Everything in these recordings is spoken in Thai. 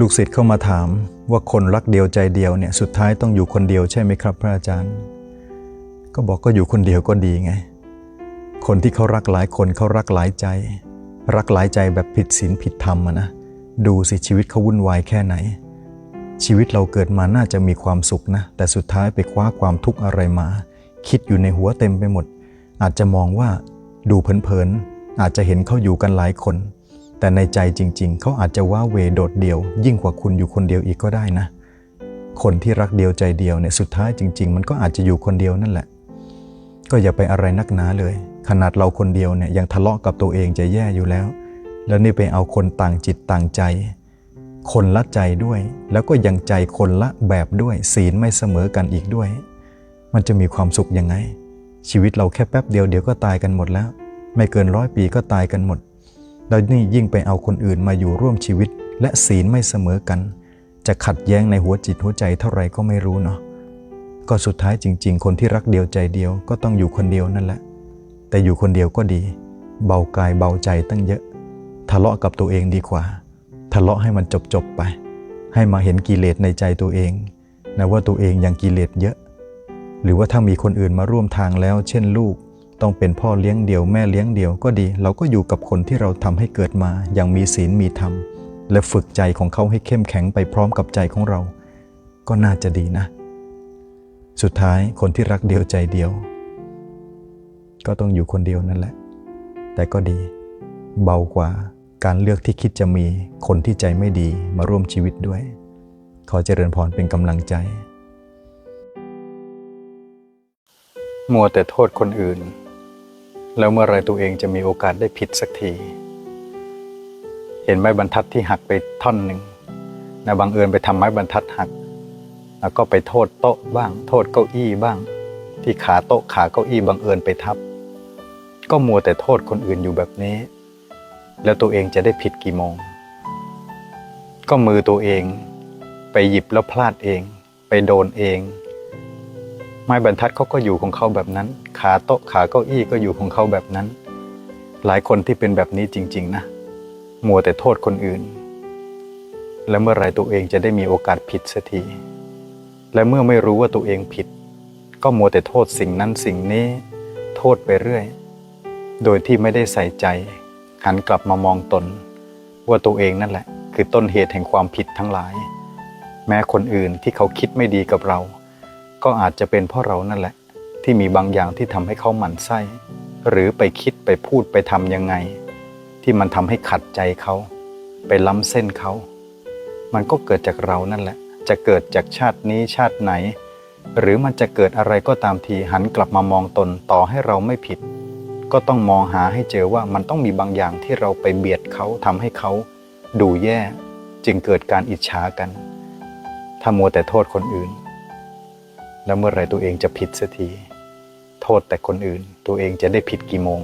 ลูกศิษย์เข้ามาถามว่าคนรักเดียวใจเดียวเนี่ยสุดท้ายต้องอยู่คนเดียวใช่ไหมครับ พระอาจารย์ ก็บอกก็อยู่คนเดียวก็ดีไง คนที่เขารักหลายคนเขารักหลายใจ รักหลายใจแบบผิดศีลผิดธรรมะนะดูสิชีวิตเขาวุ่นวายแค่ไหน ชีวิตเราเกิดมาน่าจะมีความสุขนะ แต่สุดท้ายไปคว้าความทุกข์อะไรมา คิดอยู่ในหัวเต็มไปหมด อาจจะมองว่าดูเผินๆอาจจะเห็นเขาอยู่กันหลายคน แต่ในใจจริง ๆ เขาอาจจะว้าเวโดดเดี่ยว ยิ่งกว่าคุณอยู่คนเดียวอีกก็ได้นะ คนที่รักเดียวใจเดียวเนี่ยสุดท้ายจริง ๆ มันก็อาจจะอยู่คนเดียวนั่นแหละ ก็อย่าไปอะไรนักหนาเลย ขนาดเราคนเดียวเนี่ยยังทะเลาะกับตัวเองจะแย่อยู่แล้ว แล้วนี่ไปเอาคนต่างจิตต่างใจ คนละใจด้วย แล้วก็ยังใจคนละแบบด้วย ศีลไม่เสมอกันอีกด้วย มันจะมีความสุขยังไง ชีวิตเราแค่แป๊บเดียวเดี๋ยวก็ตายกันหมดแล้ว ไม่เกินร้อยปีก็ตายกันหมด แล้วนี่ยิ่งไปเอาคนอื่นมาอยู่ร่วมชีวิต และศีลไม่เสมอกัน จะขัดแย้งในหัวจิตหัวใจเท่าไรก็ไม่รู้เนาะก็สุดท้ายจริง ๆ คนที่รักเดียวใจเดียวก็ต้องอยู่คนเดียวนั่นแหละ แต่อยู่คนเดียวก็ดี เบากายเบาใจตั้งเยอะ ทะเลาะกับตัวเองดีกว่า ทะเลาะให้มันจบๆไป ให้มาเห็นกิเลสในใจตัวเองนะว่าตัวเองยังกิเลสเยอะ หรือว่าถ้ามีคนอื่นมาร่วมทางแล้ว เช่นลูก ต้องเป็นพ่อเลี้ยงเดี่ยวแม่เลี้ยงเดี่ยวก็ดี เราก็อยู่กับคนที่เราทำให้เกิดมาอย่างมีศีลมีธรรม และฝึกใจของเขาให้เข้มแข็งไปพร้อมกับใจของเรา ก็น่าจะดีนะ สุดท้ายคนที่รักเดียวใจเดียว ก็ต้องอยู่คนเดียวนั่นแหละ แต่ก็ดี เบากว่าการเลือกที่คิดจะมีคนที่ใจไม่ดีมาร่วมชีวิตด้วย ขอเจริญพรเป็นกำลังใจ มัวแต่โทษคนอื่น แล้วเมื่อไรตัวเองจะมีโอกาสได้ผิดสักที เห็นไม้บรรทัดที่หักไปท่อนหนึ่งนะบังเอิญไปทำไม้บรรทัดหัก แล้วก็ไปโทษโต๊ะบ้าง โทษเก้าอี้บ้าง ที่ขาโต๊ะขาเก้าอี้บังเอิญไปทับ ก็มัวแต่โทษคนอื่นอยู่แบบนี้ แล้วตัวเองจะได้ผิดกี่โมง ก็มือตัวเอง ไปหยิบแล้วพลาดเอง ไปโดนเอง ไม้บรรทัดเขาก็อยู่ของเขาแบบนั้น ขาโต๊ะขาเก้าอี้ก็อยู่ของเขาแบบนั้น หลายคนที่เป็นแบบนี้จริง ๆ นะ มัวแต่โทษคนอื่น แล้วเมื่อไรตัวเองจะได้มีโอกาสผิดสักทีและเมื่อไม่รู้ว่าตัวเองผิด ก็มัวแต่โทษสิ่งนั้นสิ่งนี้ โทษไปเรื่อย โดยที่ไม่ได้ใส่ใจ หันกลับมามองตน ว่าตัวเองนั่นแหละ คือต้นเหตุแห่งความผิดทั้งหลาย แม้คนอื่นที่เขาคิดไม่ดีกับเรา ก็อาจจะเป็นเพราะเรานั่นแหละ ที่มีบางอย่างที่ทำให้เขาหมั่นไส้ หรือไปคิดไปพูดไปทำยังไง ที่มันทำให้ขัดใจเขา ไปล้ำเส้นเขา มันก็เกิดจากเรานั่นแหละ จะเกิดจากชาตินี้ชาติไหน หรือมันจะเกิดอะไรก็ตามทีหันกลับมามองตนต่อให้เราไม่ผิด ก็ต้องมองหาให้เจอว่ามันต้องมีบางอย่างที่เราไปเบียดเขาทำให้เขาดูแย่ จึงเกิดการอิจฉากัน ถ้ามัวแต่โทษคนอื่น แล้วเมื่อไรตัวเองจะผิดสักทีโทษแต่คนอื่น ตัวเองจะได้ผิดกี่โมง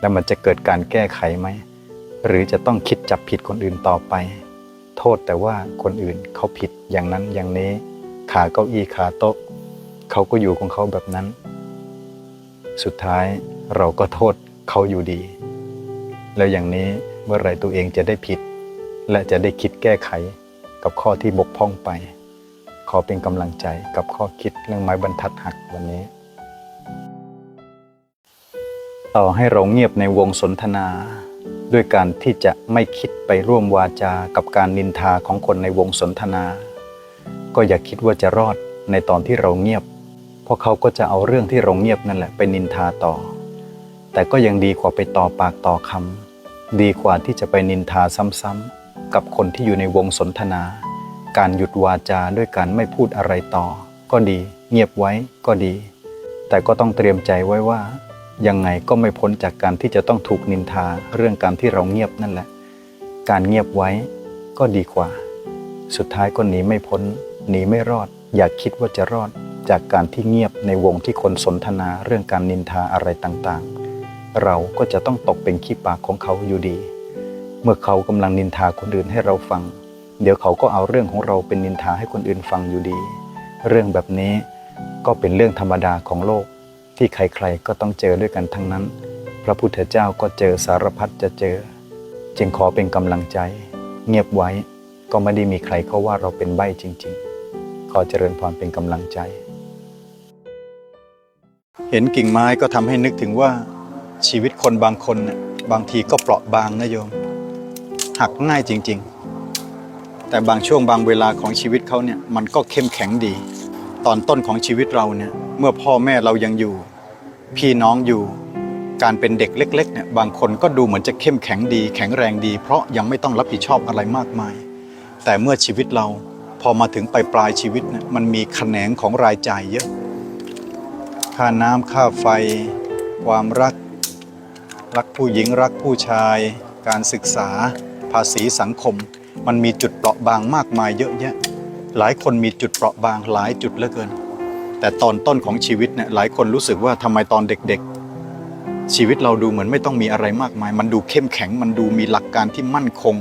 แล้วมันจะเกิดการแก้ไขไหม หรือจะต้องคิดจับผิดคนอื่นต่อไป โทษแต่ว่าคนอื่นเขาผิดอย่างนั้นอย่างนี้ ขาเก้าอี้ขาโต๊ะ เขาก็อยู่ของเขาแบบนั้น สุดท้ายเราก็โทษเขาอยู่ดี แล้วอย่างนี้เมื่อไรตัวเองจะได้ผิด และจะได้คิดแก้ไขกับข้อที่บกพร่องไป ขอเป็นกำลังใจกับข้อคิดเรื่องไม้บรรทัดหักวันนี้ ต่อให้เราเงียบในวงสนทนา ด้วยการที่จะไม่คิดไปร่วมวาจากับการนินทาของคนในวงสนทนา ก็อย่าคิดว่าจะรอดในตอนที่เราเงียบ เพราะเขาก็จะเอาเรื่องที่เราเงียบนั่นแหละไปนินทาต่อ แต่ก็ยังดีกว่าไปต่อปากต่อคำดีกว่าที่จะไปนินทาซ้ำๆกับคนที่อยู่ในวงสนทนา การหยุดวาจาด้วยการไม่พูดอะไรต่อ ก็ดี เงียบไว้ก็ดี แต่ก็ต้องเตรียมใจไว้ว่า ยังไงก็ไม่พ้นจากการที่จะต้องถูกนินทาเรื่องการที่เราเงียบนั่นแหละ การเงียบไว้ก็ดีกว่า สุดท้ายก็หนีไม่พ้น หนีไม่รอด อย่าคิดว่าจะรอด จากการที่เงียบในวงที่คนสนทนาเรื่องการนินทาอะไรต่างๆ เราก็จะต้องตกเป็นขี้ปากของเขาอยู่ดี เมื่อเขากำลังนินทาคนอื่นให้เราฟัง เดี๋ยวเขาก็เอาเรื่องของเราเป็นนินทาให้คนอื่นฟังอยู่ดี เรื่องแบบนี้ก็เป็นเรื่องธรรมดาของโลกที่ใครๆก็ต้องเจอด้วยกันทั้งนั้น พระพุทธเจ้าก็เจอสารพัดจะเจอ จึงขอเป็นกำลังใจ เงียบไว้ก็ไม่ได้มีใครเขาว่าเราเป็นใบ้จริง ๆ ขอเจริญพรเป็นกำลังใจ เห็นกิ่งไม้ก็ทำให้นึกถึงว่าชีวิตคนบางคนบางทีก็เปราะบางนะโยม หักง่ายจริง ๆ แต่บางช่วงบางเวลาของชีวิตเขาเนี่ยมันก็เข้มแข็งดี ตอนต้นของชีวิตเราเนี่ยเมื่อพ่อแม่เรายังอยู่ พี่น้องอยู่การเป็นเด็กเล็กๆเนี่ยบางคนก็ดูเหมือนจะเข้มแข็งดี แข็งแรงดี เพราะยังไม่ต้องรับผิดชอบอะไรมากมาย แต่เมื่อชีวิตเราพอมาถึงปลายปลายๆชีวิตเนี่ยมันมีแขนงของรายจ่ายเยอะ ค่าน้ำค่าไฟ ความรัก รักผู้หญิงรักผู้ชาย การศึกษา ภาษีสังคม มันมีจุดเปราะบางมากมายเยอะแยะ หลายคนมีจุดเปราะบางหลายจุดเหลือเกิน แต่ตอนต้นของชีวิตเนี่ยหลายคนรู้สึกว่าทำไมตอนเด็กๆ ชีวิตเราดูเหมือนไม่ต้องมีอะไรมากมาย มันดูเข้มแข็ง มันดูมีหลักการที่มั่นคง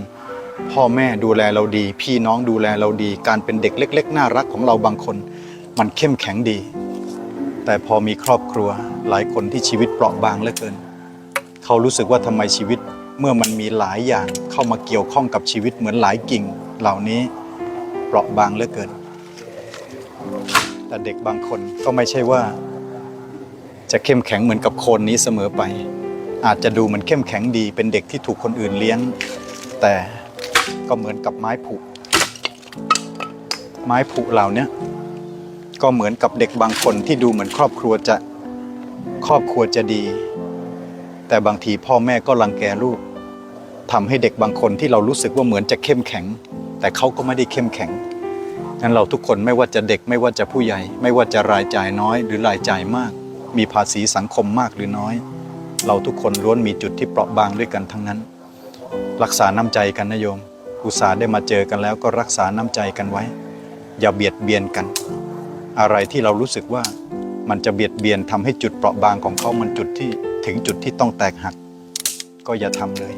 พ่อแม่ดูแลเราดี พี่น้องดูแลเราดี การเป็นเด็กเล็ก ๆ น่ารักของเราบางคน มันเข้มแข็งดี แต่พอมีครอบครัวหลายคนที่ชีวิตเปราะบางเหลือเกิน เขารู้สึกว่าทำไมชีวิต เมื่อมันมีหลายอย่างเข้ามาเกี่ยวข้องกับชีวิตเหมือนหลายกิ่ง เหล่านี้เปราะบางเหลือเกิน แต่เด็กบางคนก็ไม่ใช่ว่า จะเข้มแข็งเหมือนกับโคนนี้เสมอไป อาจจะดูเหมือนเข้มแข็งดี เป็นเด็กที่ถูกคนอื่นเลี้ยง แต่ก็เหมือนกับไม้ผุ ไม้ผุเหล่านี้ก็เหมือนกับเด็กบางคนที่ดูเหมือนครอบครัวจะครอบครัวจะดี แต่บางทีพ่อแม่ก็รังแกลูก ทำให้เด็กบางคนที่เรารู้สึกว่าเหมือนจะเข้มแข็ง แต่เขาก็ไม่ได้เข้มแข็งงั้นเราทุกคนไม่ว่าจะเด็กไม่ว่าจะผู้ใหญ่ ไม่ว่าจะรายจ่ายน้อย หรือรายจ่ายมาก มีภาษีสังคมมากหรือน้อย เราทุกคนล้วนมีจุดที่เปราะบางด้วยกันทั้งนั้น รักษาน้ำใจกันนะโยมอุตส่าได้มาเจอกันแล้วก็รักษาน้ำใจกันไว้ อย่าเบียดเบียนกัน อะไรที่เรารู้สึกว่ามันจะเบียดเบียนทำให้จุดเปราะบางของเขามันจุดที่ถึงจุดที่ต้องแตกหัก ก็อย่าทำเลย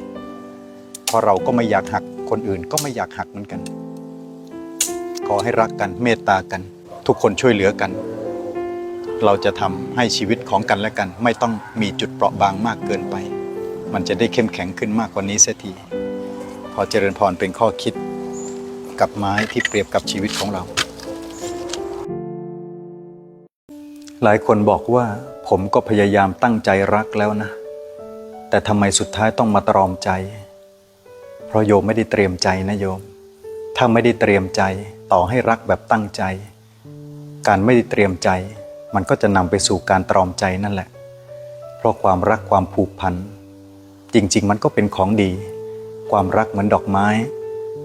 เพราะเราก็ไม่อยากหักคนอื่นก็ไม่อยากหักเหมือนกัน ขอให้รักกันเมตตากัน ทุกคนช่วยเหลือกัน เราจะทำให้ชีวิตของกันและกัน ไม่ต้องมีจุดเปราะบางมากเกินไป มันจะได้เข้มแข็งขึ้นมากกว่านี้เสียทีพอเจริญพรเป็นข้อคิดกับไม้ที่เปรียบกับชีวิตของเรา หลายคนบอกว่าผมก็พยายามตั้งใจรักแล้วนะ แต่ทำไมสุดท้ายต้องมาตรอมใจ เพราะโยมไม่ได้เตรียมใจนะโยม ถ้าไม่ได้เตรียมใจต่อให้รักแบบตั้งใจ การไม่ได้เตรียมใจ มันก็จะนำไปสู่การตรอมใจนั่นแหละ เพราะความรักความผูกพัน จริง ๆ มันก็เป็นของดี ความรักเหมือนดอกไม้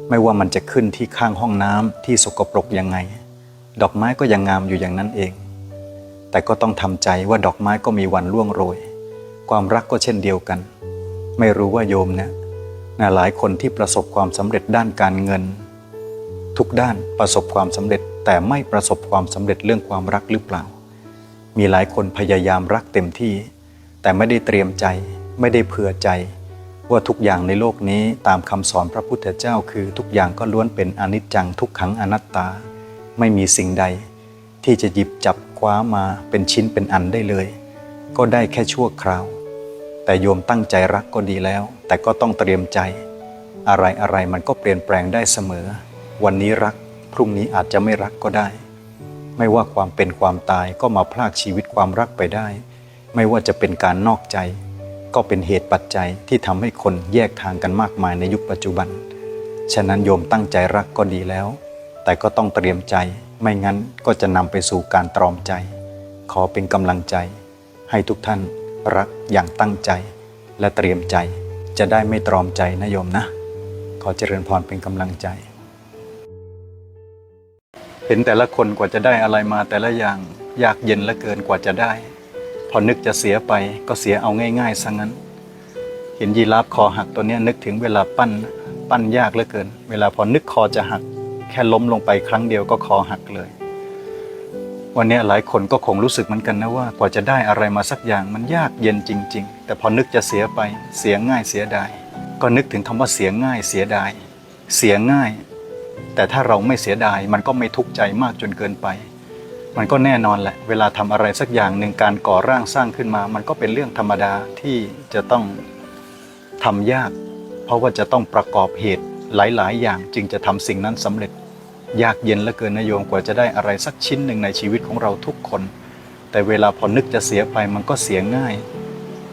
ไม่ว่ามันจะขึ้นที่ข้างห้องน้ำที่สกปรกยังไง ดอกไม้ก็ยังงามอยู่อย่างนั้นเอง แต่ก็ต้องทำใจว่าดอกไม้ก็มีวันร่วงโรย ความรักก็เช่นเดียวกัน ไม่รู้ว่าโยมเนี่ย นะหลายคนที่ประสบความสำเร็จด้านการเงิน ทุกด้านประสบความสำเร็จแต่ไม่ประสบความสำเร็จเรื่องความรักหรือเปล่า มีหลายคนพยายามรักเต็มที่ แต่ไม่ได้เตรียมใจ ไม่ได้เผื่อใจ ว่าทุกอย่างในโลกนี้ตามคำสอนพระพุทธเจ้าคือทุกอย่างก็ล้วนเป็นอนิจจังทุกขังอนัตตา ไม่มีสิ่งใด ที่จะหยิบจับคว้ามาเป็นชิ้นเป็นอันได้เลย ก็ได้แค่ชั่วคราว แต่โยมตั้งใจรักก็ดีแล้ว แต่ก็ต้องเตรียมใจ อะไรอะไรมันก็เปลี่ยนแปลงได้เสมอ วันนี้รักพรุ่งนี้อาจจะไม่รักก็ได้ ไม่ว่าความเป็นความตายก็มาพลากชีวิตความรักไปได้ ไม่ว่าจะเป็นการนอกใจ ก็เป็นเหตุปัจจัยที่ทำให้คนแยกทางกันมากมายในยุคปัจจุบัน ฉะนั้นโยมตั้งใจรักก็ดีแล้ว แต่ก็ต้องเตรียมใจ ไม่งั้นก็จะนำไปสู่การตรอมใจ ขอเป็นกำลังใจให้ทุกท่าน รักอย่างตั้งใจ และเตรียมใจจะได้ไม่ตรอมใจนะโยมนะ ขอเจริญพรเป็นกำลังใจ เห็นแต่ละคนกว่าจะได้อะไรมาแต่ละอย่างยากเย็นเหลือเกินกว่าจะได้ พอนึกจะเสียไปก็เสียเอาง่ายๆซะงั้น เห็นยีราฟคอหักตัวนี้นึกถึงเวลาปั้นปั้นยากเหลือเกิน เวลาพอนึกคอจะหัก แค่ล้มลงไปครั้งเดียวก็คอหักเลย วันนี้หลายคนก็คงรู้สึกเหมือนกันนะว่ากว่าจะได้อะไรมาสักอย่างมันยากเย็นจริง ๆ แต่พอนึกจะเสียไปเสียง่ายเสียดาย ก็นึกถึงคำว่าเสียง่ายเสียดาย เสียง่าย แต่ถ้าเราไม่เสียดายมันก็ไม่ทุกข์ใจมากจนเกินไป มันก็แน่นอนแหละ เวลาทำอะไรสักอย่างหนึ่งการก่อร่างสร้างขึ้นมา มันก็เป็นเรื่องธรรมดาที่จะต้องทำยาก เพราะว่าจะต้องประกอบเหตุหลาย ๆ อย่างจึงจะทำสิ่งนั้นสำเร็จ ยากเย็นเหลือเกินนะโยมกว่าจะได้อะไรสักชิ้นหนึ่งในชีวิตของเราทุกคน แต่เวลาพอนึกจะเสียไปมันก็เสียง่าย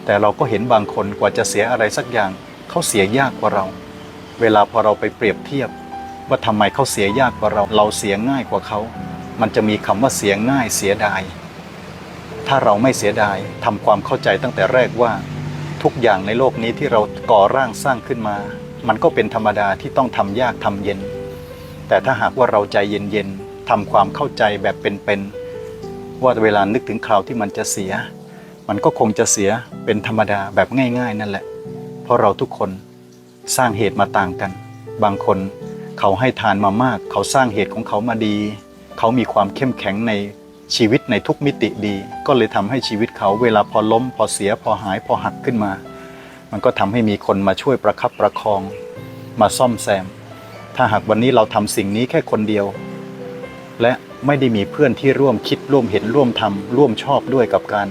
แต่เราก็เห็นบางคนกว่าจะเสียอะไรสักอย่างเขาเสียยากกว่าเรา เวลาพอเราไปเปรียบเทียบ ว่าทำไมเขาเสียยากกว่าเรา เราเสียง่ายกว่าเขา มันจะมีคำว่าเสียง่ายเสียดาย ถ้าเราไม่เสียดายทำความเข้าใจตั้งแต่แรกว่า ทุกอย่างในโลกนี้ที่เราก่อร่างสร้างขึ้นมา มันก็เป็นธรรมดาที่ต้องทำยากทำเย็น แต่ถ้าหากว่าเราใจเย็นๆทำความเข้าใจแบบเป็นๆว่าเวลานึกถึงคราวที่มันจะเสีย มันก็คงจะเสียเป็นธรรมดาแบบง่าย ๆ นั่นแหละ เพราะเราทุกคนสร้างเหตุมาต่างกัน บางคนเขาให้ทานมามาก เขาสร้างเหตุของเขามาดี เขามีความเข้มแข็งในชีวิตในทุกมิติดี ก็เลยทำให้ชีวิตเขาเวลาพอล้ม พอเสียพอหายพอหักขึ้นมา มันก็ทำให้มีคนมาช่วยประคับประคอง มาซ่อมแซม ถ้าหากวันนี้เราทำสิ่งนี้แค่คนเดียว และไม่ได้มีเพื่อนที่ร่วมคิดร่วมเห็นร่วมทำร่วมชอบด้วยกับการ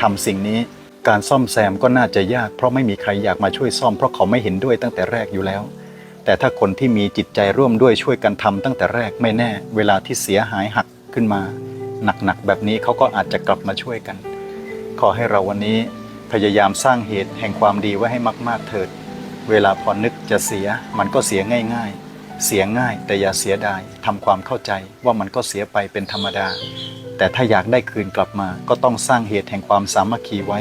ทำสิ่งนี้ การซ่อมแซมก็น่าจะยาก เพราะไม่มีใครอยากมาช่วยซ่อมเพราะเขาไม่เห็นด้วยตั้งแต่แรกอยู่แล้ว แต่ถ้าคนที่มีจิตใจร่วมด้วยช่วยกันทำตั้งแต่แรกไม่แน่ เวลาที่เสียหายหักขึ้นมา หนักๆแบบนี้เขาก็อาจจะกลับมาช่วยกัน ขอให้เราวันนี้พยายามสร้างเหตุแห่งความดีไว้ให้มาก ๆ เถิด เวลาพอนึกจะเสียมันก็เสียง่าย ๆ เสียง่ายแต่อย่าเสียดายทำความเข้าใจว่ามันก็เสียไปเป็นธรรมดา แต่ถ้าอยากได้คืนกลับมา ก็ต้องสร้างเหตุแห่งความสามัคคีไว้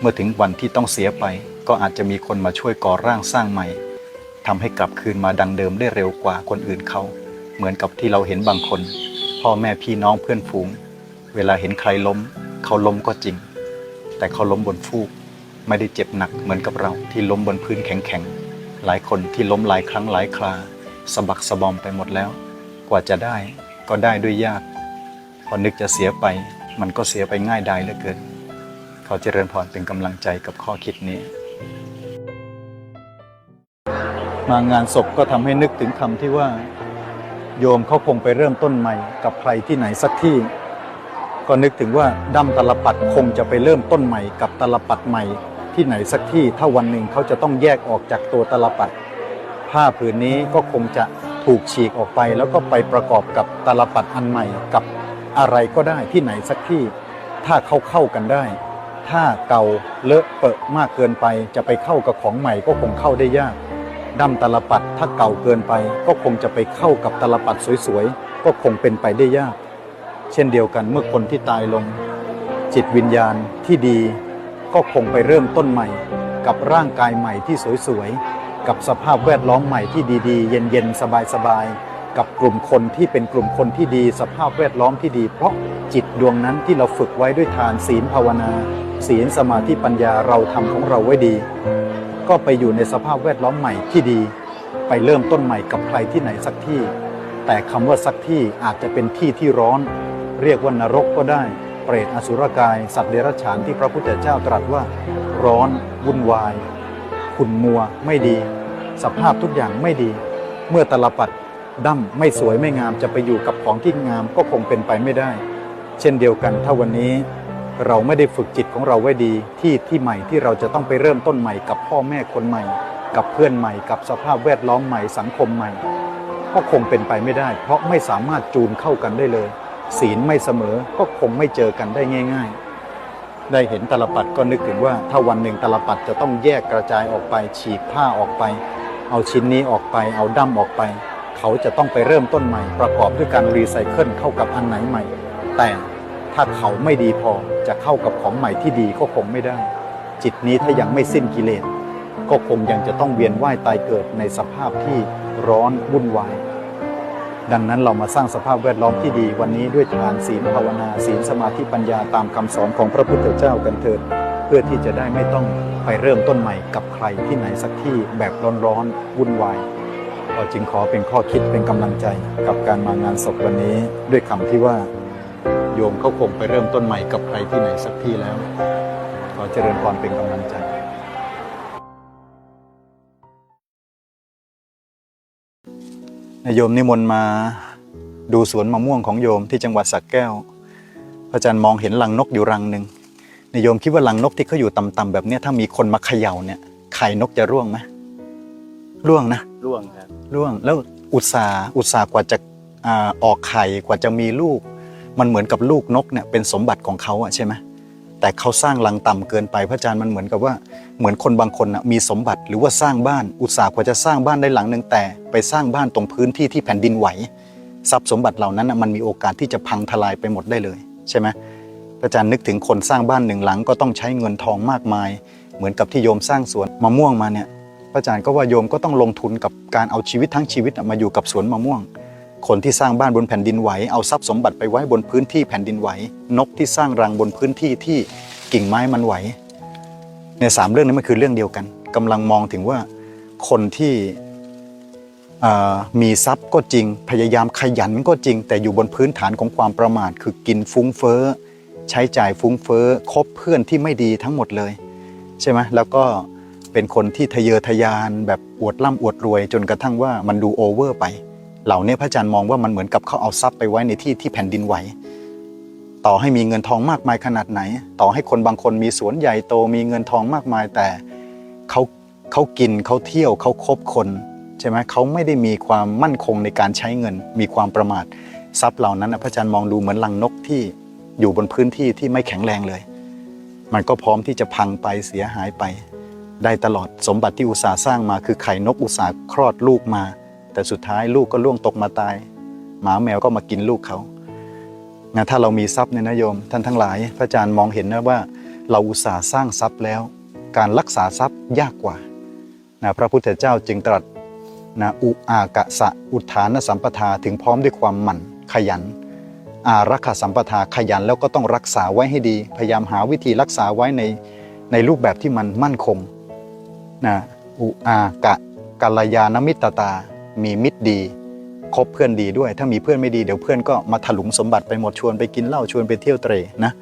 เมื่อถึงวันที่ต้องเสียไป ก็อาจจะมีคนมาช่วยก่อร่างสร้างใหม่ทำให้กลับคืนมาดังเดิมได้เร็วกว่าคนอื่นเขา เหมือนกับที่เราเห็นบางคน พ่อแม่พี่น้องเพื่อนฝูง เวลาเห็นใครล้ม เขาล้มก็จริง แต่เขาล้มบนฟูก ไม่ได้เจ็บหนักเหมือนกับเราที่ล้มบนพื้นแข็งๆหลายคนที่ล้มหลายครั้งหลายครา สะบักสะบอมไปหมดแล้ว กว่าจะได้ก็ได้ด้วยยาก พอนึกจะเสียไป มันก็เสียไปง่ายดายเหลือเกินขอเจริญพรเป็นกำลังใจกับข้อคิดนี้ มางานศพก็ทำให้นึกถึงคำที่ว่า โยมเขาคงไปเริ่มต้นใหม่กับใครที่ไหนสักที่ ก็นึกถึงว่าดั้มตลปัดคงจะไปเริ่มต้นใหม่กับตลปัดใหม่ที่ไหนสักที่ถ้าวันหนึ่งเขาจะต้องแยกออกจากตัวตลปัด ผ้าผืนนี้ก็คงจะถูกฉีกออกไป แล้วก็ไปประกอบกับตลปัดอันใหม่กับอะไรก็ได้ที่ไหนสักที่ ถ้าเขาเข้ากันได้ ถ้าเก่าเลอะเปอะมากเกินไป จะไปเข้ากับของใหม่ก็คงเข้าได้ยากดั้มตลปัดถ้าเก่าเกินไป ก็คงจะไปเข้ากับตลปัดสวยๆ ก็คงเป็นไปได้ยาก เช่นเดียวกันเมื่อคนที่ตายลง จิตวิญญาณที่ดี ก็คงไปเริ่มต้นใหม่ กับร่างกายใหม่ที่สวยๆ กับสภาพแวดล้อมใหม่ที่ดีๆ เย็นๆ สบายๆ กับกลุ่มคนที่เป็นกลุ่มคนที่ดี สภาพแวดล้อมที่ดี เพราะจิตดวงนั้นที่เราฝึกไว้ด้วยทานศีลภาวนา ศีลสมาธิปัญญาเราทำของเราไว้ดี ก็ไปอยู่ในสภาพแวดล้อมใหม่ที่ดี ไปเริ่มต้นใหม่กับใครที่ไหนสักที่ แต่คำว่าสักที่อาจจะเป็นที่ที่ร้อน เรียกว่านรกก็ได้ เปรตอสุรกาย สัตว์เดรัจฉานที่พระพุทธเจ้าตรัสว่า ร้อนวุ่นวาย ขุ่นมัวไม่ดี สภาพทุกอย่างไม่ดี เมื่อตลปัดดั้มไม่สวยไม่งามจะไปอยู่กับของที่งามก็คงเป็นไปไม่ได้ เช่นเดียวกันถ้าวันนี้เราไม่ได้ฝึกจิตของเราไว้ดีที่ที่ใหม่ที่เราจะต้องไปเริ่มต้นใหม่กับพ่อแม่คนใหม่ กับเพื่อนใหม่ กับสภาพแวดล้อมใหม่สังคมใหม่ ก็คงเป็นไปไม่ได้ เพราะไม่สามารถจูนเข้ากันได้เลย ศีลไม่เสมอก็คงไม่เจอกันได้ง่าย ๆ ได้เห็นตลปัดก็นึกถึงว่า ถ้าวันหนึ่งตลปัดจะต้องแยกกระจายออกไป ฉีกผ้าออกไป เอาชิ้นนี้ออกไป เอาดั้มออกไป เขาจะต้องไปเริ่มต้นใหม่ ประกอบด้วยการรีไซเคิลเข้ากับอันไหนใหม่ แต่ถ้าเขาไม่ดีพอจะเข้ากับของใหม่ที่ดีก็คงไม่ได้ จิตนี้ถ้ายังไม่สิ้นกิเลสก็คงยังจะต้องเวียนว่ายตายเกิดในสภาพที่ร้อนวุ่นวาย ดังนั้นเรามาสร้างสภาพแวดล้อมที่ดีวันนี้ด้วยทานศีลภาวนาศีลสมาธิปัญญาตามคำสอนของพระพุทธเจ้ากันเถิด เพื่อที่จะได้ไม่ต้องไปเริ่มต้นใหม่กับใครที่ไหนสักที่แบบร้อนๆวุ่นวายก็จึงขอเป็นข้อคิดเป็นกำลังใจกับการมางานศพวันนี้ด้วยคำที่ว่า โยมเขาคงไปเริ่มต้นใหม่กับใครที่ไหนสักที่แล้ว ขอเจริญพรเป็นกำลังใจ โยมนิมนต์มาดูสวนมะม่วงของโยมที่จังหวัดสักแก้ว พระอาจารย์มองเห็นรังนกอยู่รังหนึ่งนายโยมคิดว่ารังนกที่เขาอยู่ต่ำๆแบบเนี้ยถ้ามีคนมาเขย่าเนี่ยไข่นกจะร่วงไหมร่วงนะร่วงครับร่วงแล้วอุตสาห์อุตสาห์กว่าจะอ่าออกไข่กว่าจะมีลูก มันเหมือนกับลูกนกเนี่ยเป็นสมบัติของเขาอะใช่ไหม แต่เขาสร้างรังต่ำเกินไปพระอาจารย์มันเหมือนกับว่าเหมือนคนบางคนนะมีสมบัติหรือว่าสร้างบ้านอุตสาห์กว่าจะสร้างบ้านได้หลังหนึ่งแต่ ไปสร้างบ้านตรงพื้นที่ที่แผ่นดินไหวทรัพย์สมบัติเหล่านั้นนะมันมีโอกาสที่จะพังทลายไปหมดได้เลยใช่ไหมพระอาจารย์นึกถึงคนสร้างบ้านหนึ่งหลังก็ต้องใช้เงินทองมากมาย เหมือนกับที่โยมสร้างสวนมะม่วงมาเนี่ยพระอาจารย์ก็ว่าโยมก็ต้องลงทุนกับการเอาชีวิตทั้งชีวิตมาอยู่กับสวนมะม่วง คนที่สร้างบ้านบนแผ่นดินไหวเอาทรัพย์สมบัติไปไว้บนพื้นที่แผ่นดินไหวนกที่สร้างรังบนพื้นที่ที่กิ่งไม้มันไหวในสามเรื่องนี้มันคือเรื่องเดียวกันกำลังมองถึงว่าคนที่มีทรัพย์ก็จริง พยายามขยันก็จริง แต่อยู่บนพื้นฐานของความประมาท คือกินฟุ้งเฟ้อ ใช้จ่ายฟุ้งเฟ้อคบเพื่อนที่ไม่ดีทั้งหมดเลย ใช่ไหมแล้วก็เป็นคนที่ทะเยอทะยานแบบอวดร่ำอวดรวย จนกระทั่งว่ามันดูโอเวอร์ไป เหล่านี้พระอาจารย์มองว่ามันเหมือนกับเขาเอาทรัพย์ไปไว้ในที่ที่แผ่นดินไหว ต่อให้มีเงินทองมากมายขนาดไหน ต่อให้คนบางคนมีสวนใหญ่โตมีเงินทองมากมายแต่เขาเขากินเขาเที่ยวเขาคบคนใช่ไหมเขาไม่ได้มีความมั่นคงในการใช้เงิน มีความประมาททรัพย์เหล่านั้นพระอาจารย์มองดูเหมือนลังนกที่อยู่บนพื้นที่ที่ไม่แข็งแรงเลย มันก็พร้อมที่จะพังไปเสียหายไป ได้ตลอดสมบัติที่อุตสาห์สร้างมาคือไข่นกอุตสาห์คลอดลูกมา แต่สุดท้ายลูกก็ล่วงตกมาตาย หมาแมวก็มากินลูกเขางั้นถ้าเรามีทรัพย์เนี่ยนะโยม ท่านทั้งหลาย พระอาจารย์มองเห็นนะว่า เราอุตสาห์สร้างทรัพย์แล้ว การรักษาทรัพย์ยากกว่านะพระพุทธเจ้าจึงตรัสนะอุอากะสะอุทานสัมปทาถึงพร้อมด้วยความหมั่นขยัน อารักขาสัมปทาขยันแล้วก็ต้องรักษาไว้ให้ดี พยายามหาวิธีรักษาไว้ในในรูปแบบที่มันมั่นคงนะอุอากะกัลยาณมิตรตา มีมิตรดีคบเพื่อนดีด้วย ถ้ามีเพื่อนไม่ดีเดี๋ยวเพื่อนก็มาถลุงสมบัติไปหมดชวนไปกินเหล้าชวนไปเที่ยวเตรนะ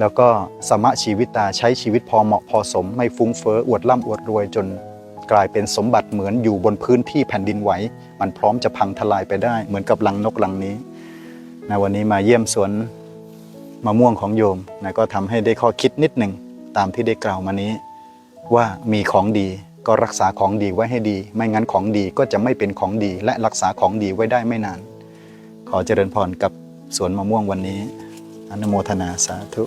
แล้วก็สมะชีวิตตาใช้ชีวิตพอเหมาะพอสม ไม่ฟุ้งเฟ้ออวดร่ำอวดรวยจนกลายเป็นสมบัติเหมือนอยู่บนพื้นที่แผ่นดินไหวมันพร้อมจะพังทลายไปได้ เหมือนกับลังนกลังนี้นะวันนี้มาเยี่ยมสวนมะม่วงของโยมนะก็ทำให้ได้ข้อคิดนิดหนึ่งตามที่ได้กล่าวมานี้ ว่ามีของดี ก็รักษาของดีไว้ให้ดี ไม่งั้นของดีก็จะไม่เป็นของดี และรักษาของดีไว้ได้ไม่นาน ขอเจริญพรกับสวนมะม่วงวันนี้ อนุโมทนาสาธุ